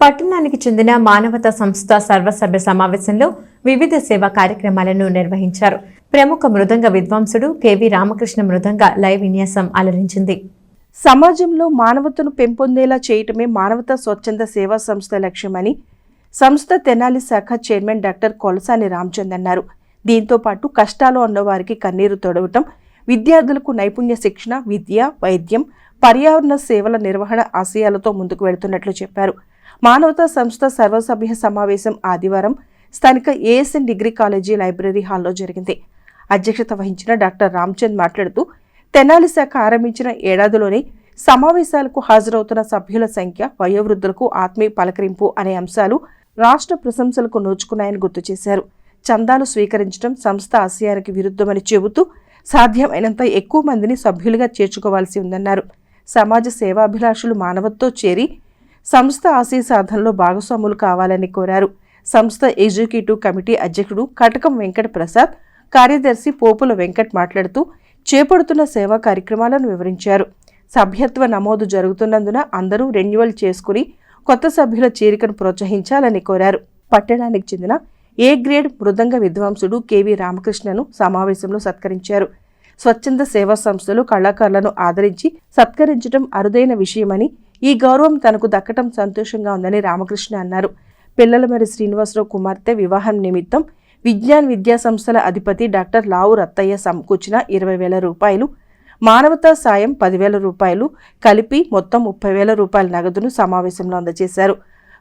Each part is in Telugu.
పట్టణానికి చెందిన మానవతా సంస్థ సర్వసభ్య సమావేశంలో వివిధ సేవా కార్యక్రమాలను నిర్వహించారు. ప్రముఖ మృదంగ విద్వాంసుడు కెవి రామకృష్ణ మృదంగ లైవ్ విన్యాసం అలరించింది. సమాజంలో మానవతను పెంపొందేలా చేయటమే మానవతా స్వచ్ఛంద సేవా సంస్థ లక్ష్యమని సంస్థ తెనాలి శాఖ చైర్మన్ డాక్టర్ కొలసాని రామచంద్ అన్నారు. దీంతో పాటు కష్టాలు ఉన్నవారికి కన్నీరు తొడవటం విద్యార్థులకు నైపుణ్య శిక్షణ విద్య వైద్యం పర్యావరణ సేవల నిర్వహణ ఆశయాలతో ముందుకు వెళుతున్నట్లు చెప్పారు. మానవతా సంస్థ సర్వసభ్య సమావేశం ఆదివారం స్థానిక ఏఎస్ఎన్ డిగ్రీ కాలేజీ లైబ్రరీ హాల్లో జరిగింది. అధ్యక్షత వహించిన డాక్టర్ రామ్చంద్ మాట్లాడుతూ తెనాలి శాఖ ఆరంభించిన ఏడాదిలోనే సమావేశాలకు హాజరవుతున్న సభ్యుల సంఖ్య వయోవృద్ధులకు ఆత్మీయ పలకరింపు అనే అంశాలు రాష్ట్ర ప్రశంసలకు నోచుకున్నాయని గుర్తు చేశారు. చందాలు స్వీకరించడం సంస్థ ఆశయానికి విరుద్ధమని చెబుతూ సాధ్యమైనంత ఎక్కువ మందిని సభ్యులుగా చేర్చుకోవాల్సి ఉందన్నారు. సమాజ సేవాభిలాషులు మానవత్తో చేరి సంస్థ ఆశయ సాధనలో భాగస్వాములు కావాలని కోరారు. సంస్థ ఎగ్జిక్యూటివ్ కమిటీ అధ్యక్షుడు కటకం వెంకట ప్రసాద్ కార్యదర్శి పోపుల వెంకట్ మాట్లాడుతూ చేపడుతున్న సేవా కార్యక్రమాలను వివరించారు. సభ్యత్వ నమోదు జరుగుతున్నందున అందరూ రెన్యువల్ చేసుకుని కొత్త సభ్యుల చేరికను ప్రోత్సహించాలని కోరారు. పట్టణానికి చెందిన ఏ గ్రేడ్ మృదంగ విద్వాంసుడు కెవి రామకృష్ణను సమావేశంలో సత్కరించారు. స్వచ్ఛంద సేవా సంస్థలు కళాకారులను ఆదరించి సత్కరించడం అరుదైన విషయమని ఈ గౌరవం తనకు దక్కటం సంతోషంగా ఉందని రామకృష్ణ అన్నారు. పిల్లలమరి శ్రీనివాసరావు కుమార్తె వివాహం నిమిత్తం విజ్ఞాన్ విద్యా సంస్థల అధిపతి డాక్టర్ లావు రత్తయ్య సమకూర్చిన ఇరవై వేల రూపాయలు మానవతా సాయం పదివేల రూపాయలు కలిపి మొత్తం ముప్పై వేల రూపాయల నగదును సమావేశంలో అందజేశారు.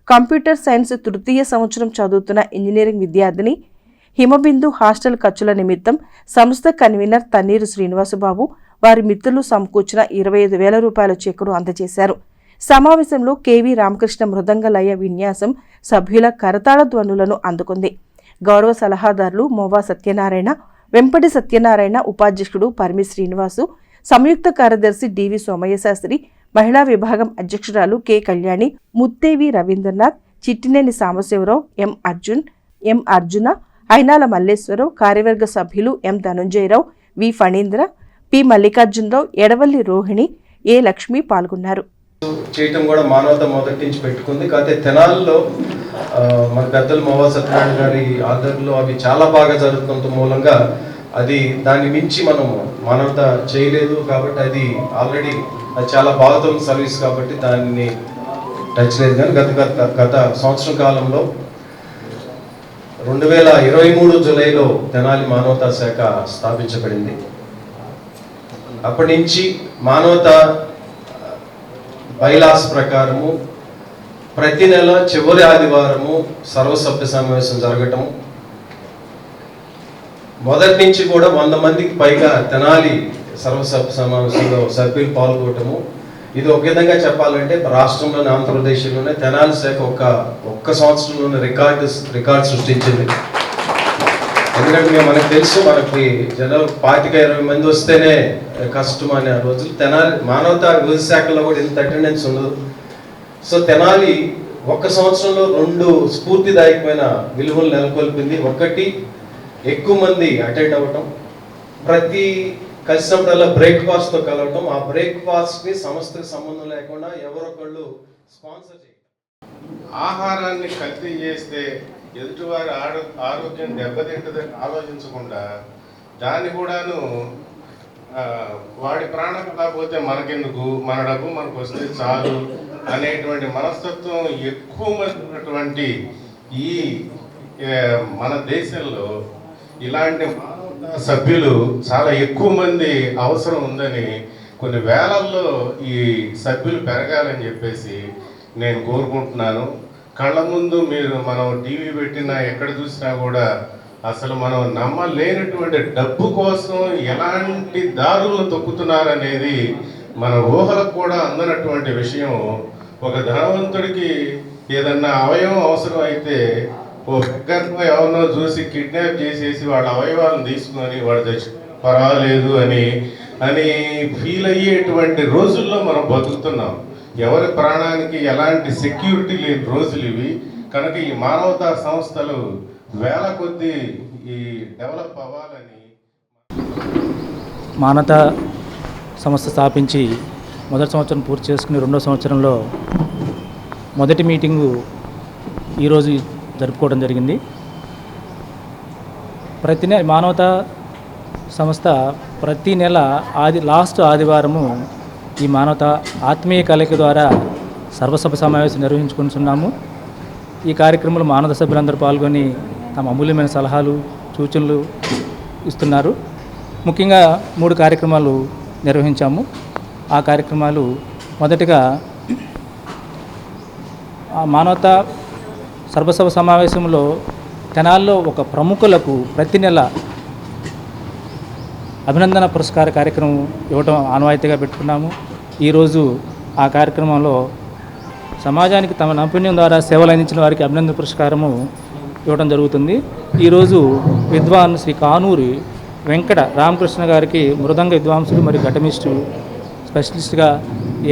కంప్యూటర్ సైన్స్ తృతీయ సంవత్సరం చదువుతున్న ఇంజనీరింగ్ విద్యార్థిని హిమబిందు హాస్టల్ ఖర్చుల నిమిత్తం సంస్థ కన్వీనర్ తన్నీరు శ్రీనివాసబాబు వారి మిత్రులు సమకూర్చిన ఇరవై ఐదు వేల రూపాయల చెక్కును అందజేశారు. సమావేశంలో కేవీ రామకృష్ణ మృదంగ లయ విన్యాసం సభ్యుల కరతాళ ధ్వనులను అందుకుంది. గౌరవ సలహాదారులు మోవా సత్యనారాయణ వెంపటి సత్యనారాయణ ఉపాధ్యక్షుడు పర్మి శ్రీనివాసు సంయుక్త కార్యదర్శి డివి సోమయ్య శాస్త్రి మహిళా విభాగం అధ్యక్షురాలు K Kalyani Muttevi Ravindranath Chittineni Sambasivarao M Arjun M Arjuna Ayinala Malleswararao కార్యవర్గ సభ్యులు M Dhanunjayarao V Phanindra P Mallikarjunarao Edavalli Rohini A Lakshmi పాల్గొన్నారు. చేయటం కూడా మానవత మొదటి నుంచి పెట్టుకుంది. కాకపోతే తెనాల్లో మన పెద్దలు మోవా సత్యనారాయణ గారి ఆధ్వర్యంలో అవి చాలా బాగా జరుగుతున్నంత మూలంగా అది దాన్ని మించి మనం మానవత చేయలేదు కాబట్టి అది ఆల్రెడీ అది చాలా బాగుతున్న సర్వీస్ కాబట్టి దాన్ని టచ్ లేదు. కానీ గత గత గత సంవత్సరం కాలంలో రెండు వేల ఇరవై మూడు జూలైలో తెనాలి మానవతా శాఖ స్థాపించబడింది. అప్పటి నుంచి మానవత బైలాస్ ప్రకారము ప్రతి నెల చివరి ఆదివారము సర్వసభ్య సమావేశం జరగటం. మొదటి నుంచి కూడా వంద మందికి పైగా తెనాలి సర్వసభ్య సమావేశంలో సభ్యులు పాల్గొనటము. ఇది ఒక విధంగా చెప్పాలంటే రాష్ట్రంలోని ఆంధ్రప్రదేశ్లోనే తెనాలి శాఖ ఒక ఒక్క సంవత్సరంలోనే రికార్డు రికార్డు సృష్టించింది. ఎందుకంటే మనకు తెలుసు మనకి జనం పాతిక ఇరవై మంది వస్తేనే కష్టం అనే రోజులు. తెనాలి మానవత వివిధ శాఖలో కూడా ఇంత అటెండెన్స్ ఉండదు. సో తెనాలి ఒక్క సంవత్సరంలో రెండు స్ఫూర్తిదాయకమైన విలువలు నెలకొల్పింది. ఒకటి ఎక్కువ మంది అటెండ్ అవ్వటం. ప్రతి కలిసినప్పుడల్లా బ్రేక్ఫాస్ట్తో కలవటం. ఆ బ్రేక్ఫాస్ట్ని సంస్థకి సంబంధం లేకుండా ఎవరొకళ్ళు స్పాన్సర్ చేయటం. ఆహారాన్ని కల్తీ చేస్తే ఎదుటివారి ఆరో ఆరోగ్యం దెబ్బతింటదని ఆలోచించకుండా దాన్ని కూడాను వాడి ప్రాణం కాకపోతే మనకెందుకు? మన డబ్బు మనకు వస్తే చాలు అనేటువంటి మనస్తత్వం ఎక్కువ మంది ఉన్నటువంటి ఈ మన దేశంలో ఇలాంటి మానవతా సభ్యులు చాలా ఎక్కువ మంది అవసరం ఉందని కొన్ని వేలల్లో ఈ సభ్యులు పెరగాలని చెప్పేసి నేను కోరుకుంటున్నాను. కళ్ళ ముందు మీరు మనం టీవీ పెట్టినా ఎక్కడ చూసినా కూడా అసలు మనం నమ్మలేనటువంటి డబ్బు కోసం ఎలాంటి దారులను తొక్కుతున్నారనేది మన ఊహలకు కూడా అందనటువంటి విషయం. ఒక ధనవంతుడికి ఏదన్నా అవయవం అవసరం అయితే ఓ దగ్గరలో ఎవరినో చూసి కిడ్నాప్ చేసేసి వాళ్ళ అవయవాలను తీసుకొని వాడు తెచ్చు పర్వాలేదు అని అని ఫీల్ అయ్యేటువంటి రోజుల్లో మనం బతుకుతున్నాం. ఎవరి ప్రాణానికి ఎలాంటి సెక్యూరిటీ లేని రోజులు ఇవి. కనుక ఈ మానవతా సంస్థలు వేల కొద్దీ ఈ డెవలప్ అవ్వాలని మానవతా సంస్థ స్థాపించి మొదటి సంవత్సరం పూర్తి చేసుకుని రెండో సంవత్సరంలో మొదటి మీటింగు ఈరోజు జరుపుకోవడం జరిగింది. ప్రతి నెల మానవతా సంస్థ ప్రతి నెల ఆది లాస్ట్ ఆదివారము ఈ మానవత ఆత్మీయ కలయిక ద్వారా సర్వసభ సమావేశం నిర్వహించుకుంటున్నాము. ఈ కార్యక్రమంలో మానవ సభ్యులందరూ పాల్గొని తమ అమూల్యమైన సలహాలు సూచనలు ఇస్తున్నారు. ముఖ్యంగా మూడు కార్యక్రమాలు నిర్వహించాము. ఆ కార్యక్రమాలు మొదటిగా మానవత సర్వసభ సమావేశంలో తెనాల్లో ఒక ప్రముఖులకు ప్రతి నెల అభినందన పురస్కార కార్యక్రమం ఇవ్వటం ఆనవాయితీగా పెట్టుకున్నాము. ఈరోజు ఆ కార్యక్రమంలో సమాజానికి తమ నైపుణ్యం ద్వారా సేవలు అందించిన వారికి అభినందన పురస్కారము ఇవ్వడం జరుగుతుంది. ఈరోజు విద్వాన్ శ్రీ కానూరి వెంకట రామకృష్ణ గారికి మృదంగ విద్వాంసుడు మరియు ఘటమిస్టు స్పెషలిస్ట్గా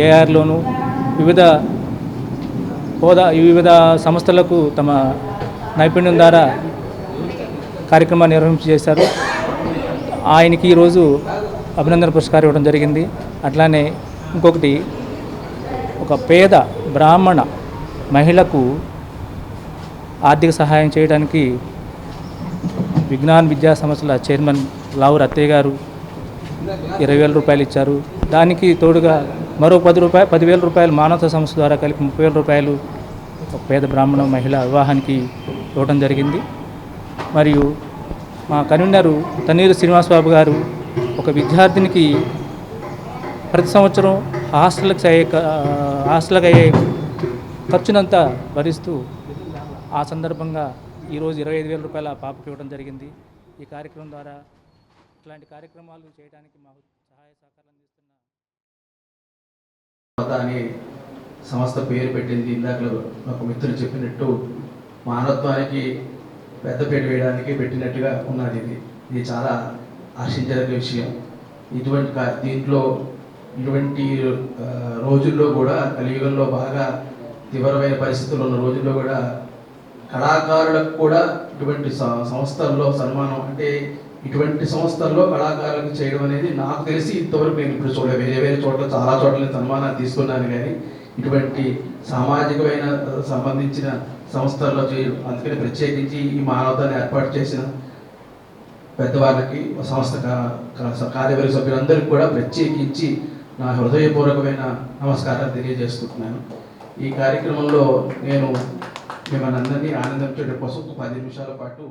ఏఆర్లోను వివిధ హోదా వివిధ సంస్థలకు తమ నైపుణ్యం ద్వారా కార్యక్రమాన్ని నిర్వహించి చేశారు. ఆయనకి ఈరోజు అభినందన పురస్కారం ఇవ్వడం జరిగింది. అట్లానే ఇంకొకటి ఒక పేద బ్రాహ్మణ మహిళకు ఆర్థిక సహాయం చేయడానికి విజ్ఞాన్ విద్యా సంస్థల చైర్మన్ లావు రత్తయ్య గారు ఇరవై వేల రూపాయలు ఇచ్చారు. దానికి తోడుగా మరో పది రూపాయలు పదివేల రూపాయలు మానవత సంస్థ ద్వారా కలిపి ముప్పై వేల రూపాయలు ఒక పేద బ్రాహ్మణ మహిళ వివాహానికి ఇవ్వడం జరిగింది. మరియు మా కన్వీనరు తన్నీరు శ్రీనివాసబాబు గారు ఒక విద్యార్థినికి ప్రతి సంవత్సరం హాస్టల్కి అయ్యే హాస్టల్కి అయ్యే ఖర్చునంతా భరిస్తూ ఆ సందర్భంగా ఈరోజు ఇరవై ఐదు వేల రూపాయల పాపకి ఇవ్వడం జరిగింది. ఈ కార్యక్రమం ద్వారా ఇట్లాంటి కార్యక్రమాలు చేయడానికి మాకు సహాయ సహకారం అందిస్తున్న సంస్థ పేరు పెట్టింది. ఇందాక ఒక మిత్రులు చెప్పినట్టు మానవత్వానికి పేరు వేయడానికి పెట్టినట్టుగా ఉన్నది ఇది. ఇది చాలా ఆశించదగ్గ విషయం. ఇటువంటి దీంట్లో ఇటువంటి రోజుల్లో కూడా కలియుగంలో బాగా తీవ్రమైన పరిస్థితులు ఉన్న రోజుల్లో కూడా కళాకారులకు కూడా ఇటువంటి సంస్థల్లో సన్మానం అంటే ఇటువంటి సంస్థల్లో కళాకారులకు చేయడం అనేది నాకు తెలిసి ఇంతవరకు నేను ఇప్పుడు చూడ వేరే వేరే చోట్ల చాలా చోట్ల సన్మానాలు తీసుకున్నాను కానీ ఇటువంటి సామాజికమైన సంబంధించిన సంస్థల్లో చేయడం అందుకని ప్రత్యేకించి ఈ మానవతాన్ని ఏర్పాటు చేసిన పెద్దవాళ్ళకి సంస్థ కా- కార్యవర్గ సభ్యులందరికీ కూడా ప్రత్యేకించి నా హృదయపూర్వకమైన నమస్కారాలు తెలియజేసుకుంటున్నాను. ఈ కార్యక్రమంలో నేను మిమ్మల్ని అందరినీ ఆనందించడం కోసం పది నిమిషాల పాటు